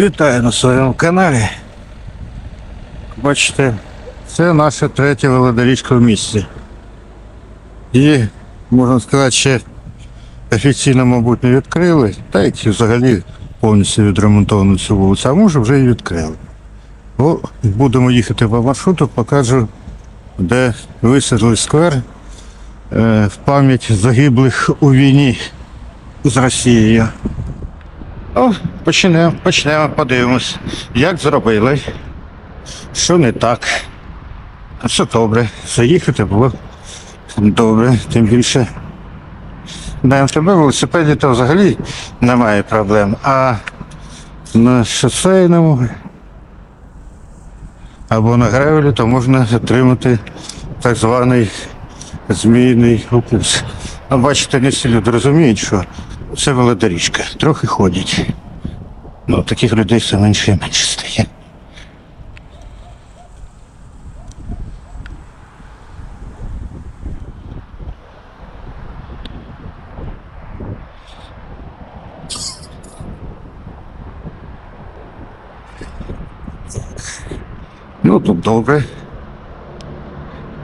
Вітаю на своєму каналі. Бачите, це наша третя велодоріжка в місті. І, можна сказати, ще офіційно, мабуть, не відкрили, та і взагалі повністю відремонтовано цю вулицю, а може вже і відкрили. Бо будемо їхати по маршруту, покажу, де висадили сквер е, в пам'ять загиблих у війні з Росією. О, почнемо, почнемо, подивимось, як зробили, що не так. Все добре. Заїхати було добре, тим більше. На МТБ велосипеді то взагалі немає проблем. А на шосейному або на гревелі, то можна отримати так званий змійний укус. Бачите, не всі люди розуміють, що це велодоріжка. Трохи ходять. Ну, таких людей все менше і менше стає. Ну, тут добре.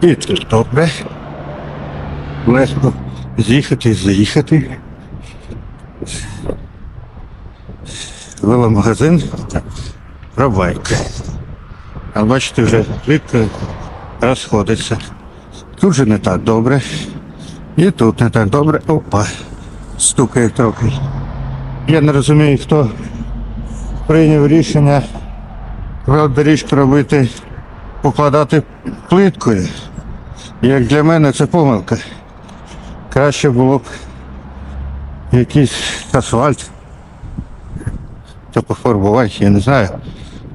І тут добре. Легко з'їхати і заїхати. Веломагазин Пробайк. А бачите, вже швидко розходиться. Тут же не так добре. І тут не так добре. Опа. Стукає трохи. Я не розумію, хто прийняв рішення велодоріжку робити, покладати плиткою. Як для мене це помилка. Краще було б якийсь асфальт та пофарбувати, я не знаю.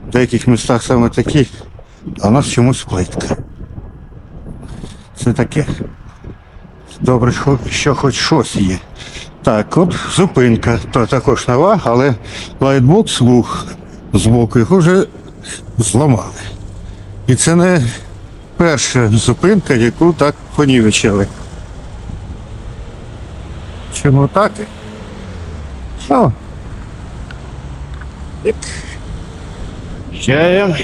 В деяких містах саме такі, а у нас чомусь плитка. Це таке. Добре, що- хоч щось є. Так, от зупинка, то також нова, але лайтбокс був з боку, його вже зламали. І це не перша зупинка, яку так понівечили. Чому так? Ну, Чаєм.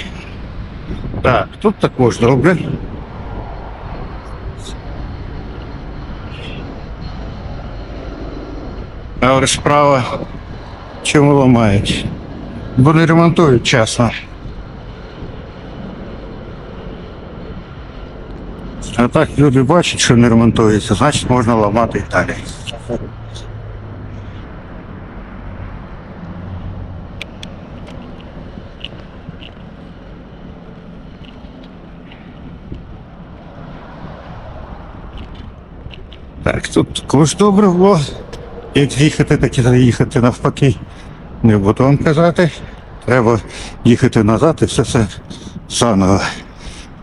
Так, тут також добре. Але справа чому ламають? Бо не ремонтують часно. А так люди бачать, що не ремонтується, значить можна ламати і далі. Так, тут також добре було. Як їхати, так і заїхати навпаки. Не буду вам казати. Треба їхати назад і все це заново.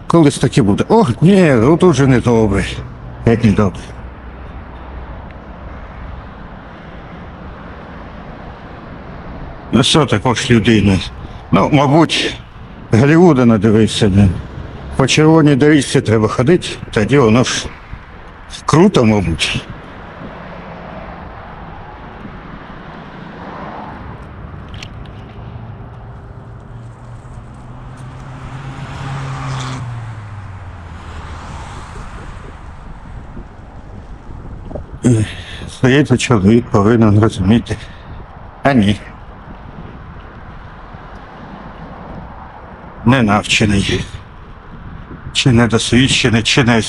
Колись таки буде. О, ні, тут же не добре. Як не добре. Ну що також людина? Ну, мабуть, Голлівуда надивився. По червоній доріжці треба ходити, тоді воно ж круто, мабуть. Здається, чоловік повинен розуміти. А ні. Не навчений. Чи недосвідчений, чи не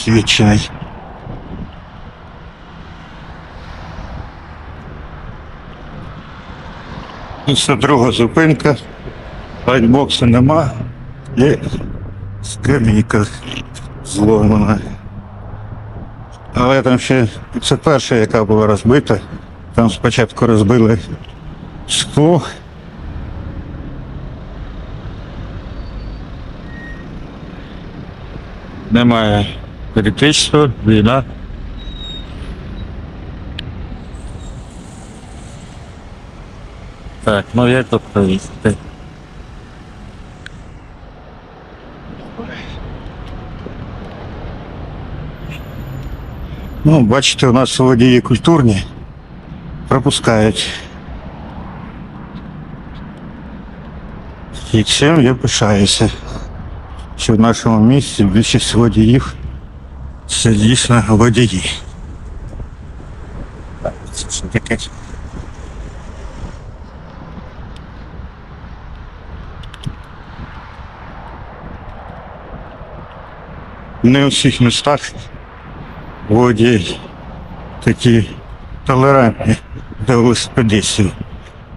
Це друга зупинка. Лайтбоксу нема. І скамійка зломана. Але там ще це перша, яка була розбита. Там спочатку розбили скло. Немає електричества, війна. Так, ну як тут провести? Ну, бачите, у нас водії культурні пропускають. І цим я пишаюся, що в нашому місті більшість водіїв це дійсно водії. Так, це що таке? Не у всіх містах водії такі толерантні до велосипедистів.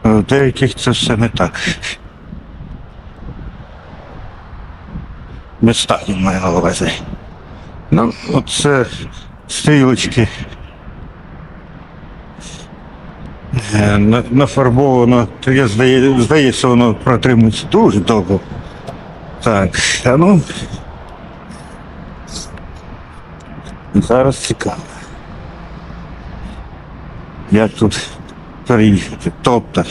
В деяких це все не так. Міста я маю на увазі. Ну, оце стрілочки. Е, Нафарбовано, то я здає, здається, воно протримується дуже довго. Так, а ну. Зараз цікаво. Як тут переїхати? Тобто.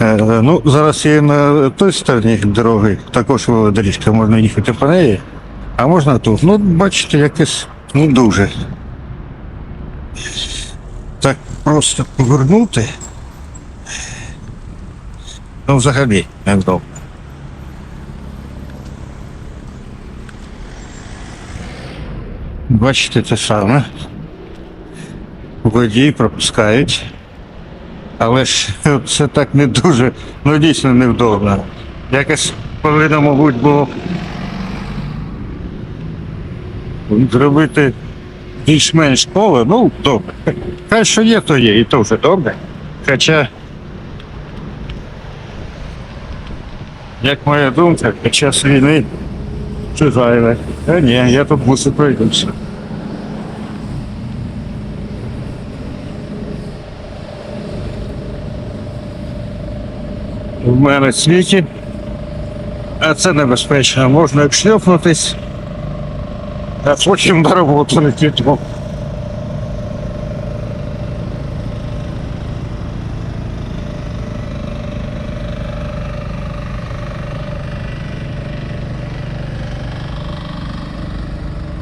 Е, ну, зараз є на той стороні дороги, також велодоріжка, можна їхати по неї, а можна тут. Ну, бачите, якось не дуже. Так просто повернути. Ну, взагалі, невдобно. Бачите те саме. Водії пропускають. Але ж це так не дуже, ну дійсно невдобно. Якось повинно, мабуть, було зробити більш-менш поле, ну добре. Хай що є, то є, і то вже добре. Хоча, як моя думка, під час війни це зайве. А ні, я тут мусив пройдуся. В мене світі. А це небезпечно. Можна як шльопнутись, а потім на роботу не піду.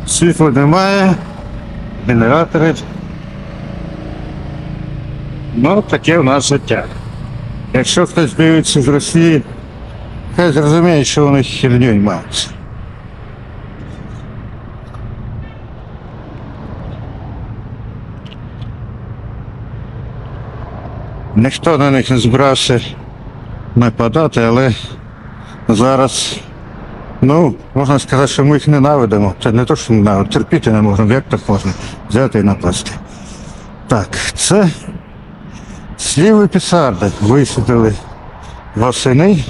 Світла немає, генератори. Ну, таке в нас життя. Якщо хтось дивиться з Росії, хай зрозуміє, що вони херню маються. Ніхто на них не збирався нападати, але зараз, ну, можна сказати, що ми їх ненавидимо. Це не то, що ненавидимо, терпіти не можемо, як так можна взяти і напасти. Так, це Сліви пісарди висадили восени.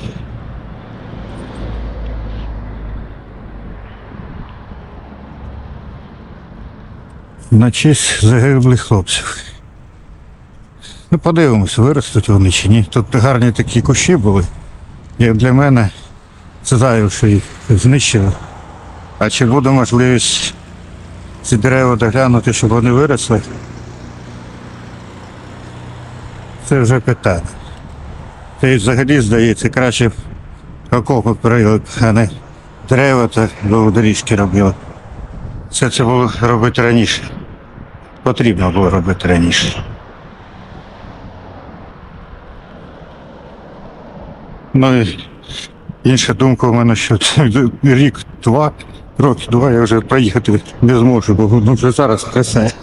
На честь загиблих хлопців. Ну, подивимось, виростуть вони чи ні. Тут гарні такі кущі були. Як для мене, це що їх знищили. А чи буде можливість ці дерева доглянути, щоб вони виросли? Це вже питання. Це взагалі здається, краще б окопи перейли, а не дерева та велодоріжки робили. Все це було робити раніше. Потрібно було робити раніше. Ну і інша думка у мене, що рік-два, роки два я вже проїхати не зможу, бо ну, вже зараз трясе.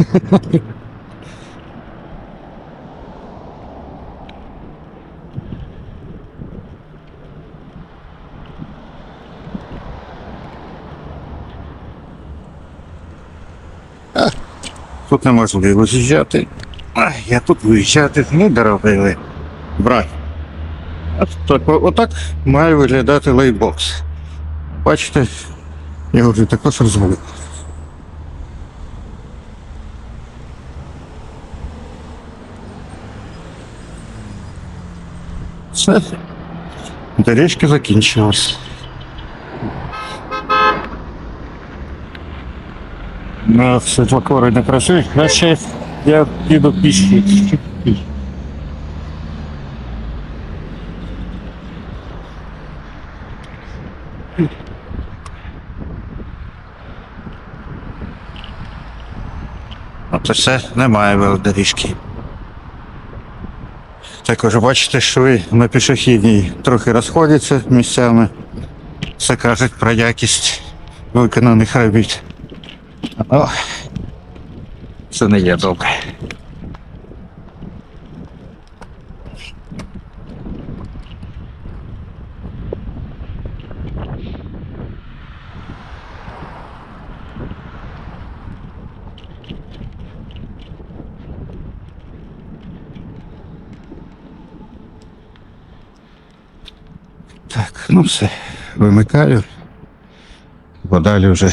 Тут неможливо з'їжджати. Ай, Я тут виїжджати не дорогили. Брат. А Так, о- отак має виглядати лейбокс. Бачите, я вже також розвалив. Все. Доріжки закінчилась. Ну, світлокори не працюють, краще я піду пішки. Оце все немає велодоріжки. Також бачите, що на пішохідній трохи розходяться місцями. Це кажуть про якість виконаних робіт. О, це не є добре. Так, ну все, вимикаю. Бо далі вже